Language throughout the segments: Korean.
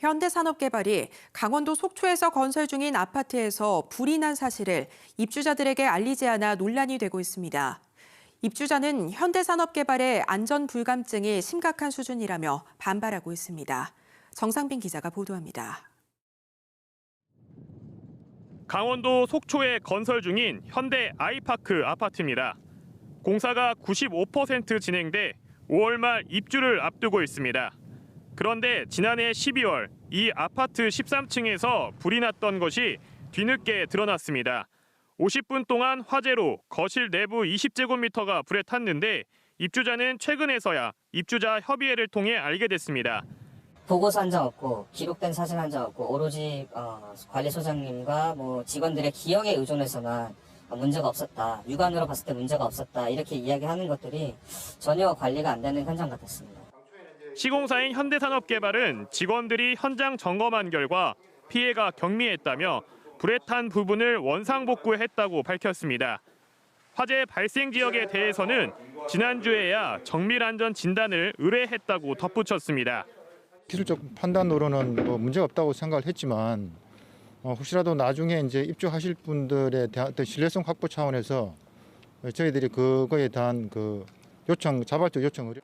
현대산업개발이 강원도 속초에서 건설 중인 아파트에서 불이 난 사실을 입주자들에게 알리지 않아 논란이 되고 있습니다. 입주자는 현대산업개발의 안전 불감증이 심각한 수준이라며 반발하고 있습니다. 정상빈 기자가 보도합니다. 강원도 속초에 건설 중인 현대 아이파크 아파트입니다. 공사가 95% 진행돼 5월 말 입주를 앞두고 있습니다. 그런데 지난해 12월 이 아파트 13층에서 불이 났던 것이 뒤늦게 드러났습니다. 50분 동안 화재로 거실 내부 20제곱미터가 불에 탔는데 입주자는 최근에서야 입주자 협의회를 통해 알게 됐습니다. 보고서 한 장 없고 기록된 사진 한 장 없고 오로지 어, 관리소장님과 뭐 직원들의 기억에 의존해서만 어, 문제가 없었다. 육안으로 봤을 때 문제가 없었다. 이렇게 이야기하는 것들이 전혀 관리가 안 되는 현장 같았습니다. 시공사인 현대산업개발은 직원들이 현장 점검한 결과 피해가 경미했다며 불에 탄 부분을 원상복구했다고 밝혔습니다. 화재 발생 지역에 대해서는 지난주에야 정밀안전 진단을 의뢰했다고 덧붙였습니다. 기술적 판단으로는 뭐 문제가 없다고 생각을 했지만 어, 혹시라도 나중에 이제 입주하실 분들에 대한 신뢰성 확보 차원에서 저희들이 그거에 대한 그 요청 자발적 요청을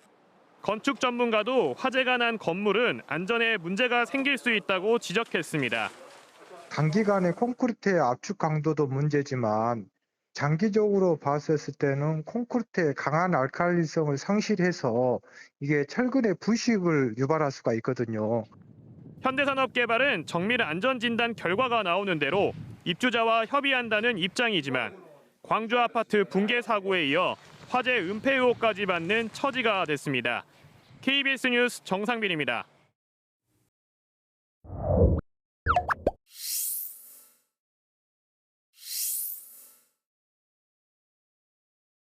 건축 전문가도 화재가 난 건물은 안전에 문제가 생길 수 있다고 지적했습니다. 단기간에 콘크리트의 압축 강도도 문제지만 장기적으로 봤었을 때는 콘크리트의 강한 알칼리성을 상실해서 이게 철근의 부식을 유발할 수가 있거든요. 현대산업개발은 정밀 안전진단 결과가 나오는 대로 입주자와 협의한다는 입장이지만 광주 아파트 붕괴 사고에 이어 화재 은폐 의혹까지 받는 처지가 됐습니다. KBS 뉴스 정상빈입니다.